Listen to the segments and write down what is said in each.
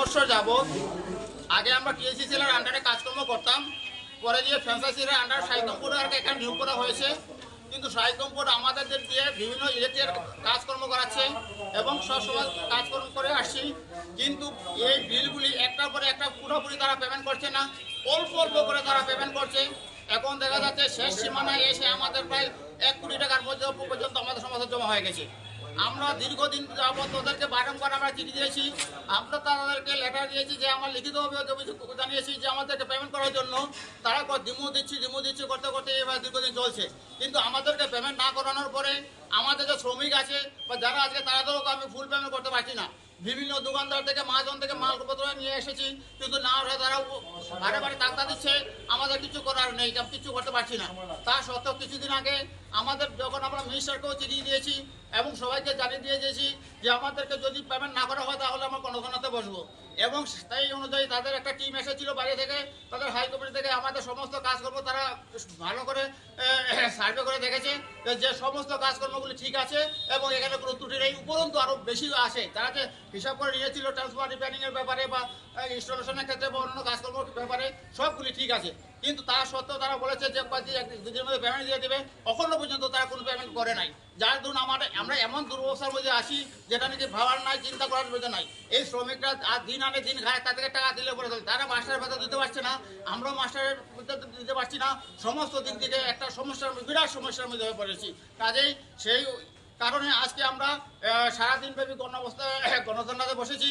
বছর যাবত আগে আমরা টিএসসিসিএলের আন্ডারে কাজকর্ম করতাম। পরে দিয়ে ফ্র্যাঞ্চাইজির আন্ডার সাইকমপুরে আর এখানে নিয়োগ করা হয়েছে। কিন্তু সাইকমপুর আমাদের দিয়ে বিভিন্ন ইলেকট্রিক কাজকর্ম করাচ্ছে এবং সবসময় কাজকর্ম করে আসছি। কিন্তু এই বিলগুলি একটার পরে একটা পুরোপুরি তারা পেমেন্ট করছে না। অল্প অল্প করে তারা পেমেন্ট করছে। এখন দেখা যাচ্ছে শেষ সীমানায় এসে আমাদের প্রায় এক কোটি টাকার মধ্যে পর্যন্ত আমাদের সমস্যা জমা হয়ে গেছে। আমরা দীর্ঘদিন যাবত ওদেরকে বারংবার আমরা চিঠি দিয়েছি। আমরা তাদেরকে লেটার দিয়েছি যে আমার লিখিতভাবে জানিয়েছি যে আমাদেরকে পেমেন্ট করার জন্য। তারা ডিমো দিচ্ছি ডিমো দিচ্ছি করতে করতে এবার দীর্ঘদিন চলছে। কিন্তু আমাদেরকে পেমেন্ট না করানোর পরে আমাদের যে শ্রমিক আছে বা যারা আছে তারা তো আমি ফুল পেমেন্ট করতে পারছি না। বিভিন্ন দোকানদার থেকে মাজন থেকে মালপত্র নিয়ে এসেছি, কিন্তু না হলে তারা বারে বারে টাকা দিচ্ছে, আমাদের কিছু করার নেই কিছু করতে পারছি না। তা সত্ত্বেও কিছুদিন আগে আমাদের যখন আমরা মিনিস্টারকেও চিঠি দিয়েছি এবং সবাইকে জানিয়ে দিয়ে দিয়েছি যে আমাদেরকে যদি পেমেন্ট না করা হয়, তাহলে আমরা গণগণাতে বসবো। এবং সেই অনুযায়ী তাদের একটা টিম এসেছিল বাইরে থেকে, তাদের হাইকমিটি থেকে আমাদের সমস্ত কাজকর্ম তারা ভালো করে সার্ভে করে দেখেছে যে সমস্ত কাজকর্মগুলি ঠিক আছে এবং এখানে কোনো ত্রুটি নেই, উপরন্তু আরও বেশি আসে। তারা যে হিসাব করে নিয়েছিল ট্রান্সফার রিপেয়ারিং এর ব্যাপারে বা ইনস্টলেশনের ক্ষেত্রে বা অন্য কাজকর্মের ব্যাপারে সবগুলি ঠিক আছে। কিন্তু তা সত্ত্বেও তারা বলেছে যে দুদিনের মধ্যে পেমেন্ট দিয়ে দেবে। এখনও পর্যন্ত তারা কোনো পেমেন্ট করে নাই। যার ধরুন আমার আমরা এমন দুর্বস্থার মধ্যে আসি যেটা নাকি ভাবার নাই, চিন্তা করার মধ্যে নাই। এই শ্রমিকরা দিন আনে দিন খায় তাদেরকে টাকা দিলে বলে। তারা মাস্টারের বেতন দিতে পারছে না। আমরা মাস্টারের দিতে পারছি না। সমস্ত দিক থেকে একটা সমস্যার বিরাট সমস্যার মধ্যে হয়ে পড়েছি। কাজেই সেই কারণে আজকে আমরা সারাদিনব্যাপী গণ অবস্থায় গণতন্ত্রে বসেছি।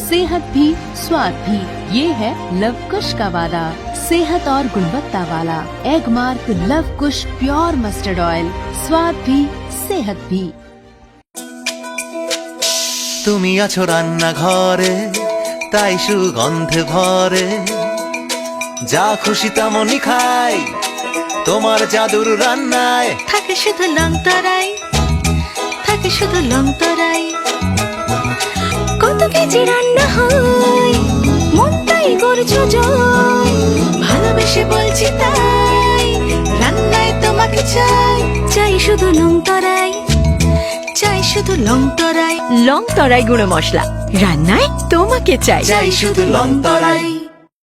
सेहत भी स्वाद भी ये है लव कुश का वादा सेहत और गुणवत्ता वाला Agmark Luv Kush pure mustard oil स्वाद भी सेहत भी তুমি আছো রান্না ঘরে তাই সুগন্ধে ভরে যা খুশি তেমনই খাই তোমার জাদুর রান্নায় থাকে শুধু লং তরাই থাকে শুধু লং তরাই কত কেজি রান্না হয় মনটাই করছ জয়। ভালোবেসে বলছি তাই রান্নায় তোমাকে চাই। চাই শুধু লং তরাই চাই শুধু লং তরাই। লং তরাই গুঁড়ো মশলা রান্নায় তোমাকে চাই। চাই শুধু লং তরাই।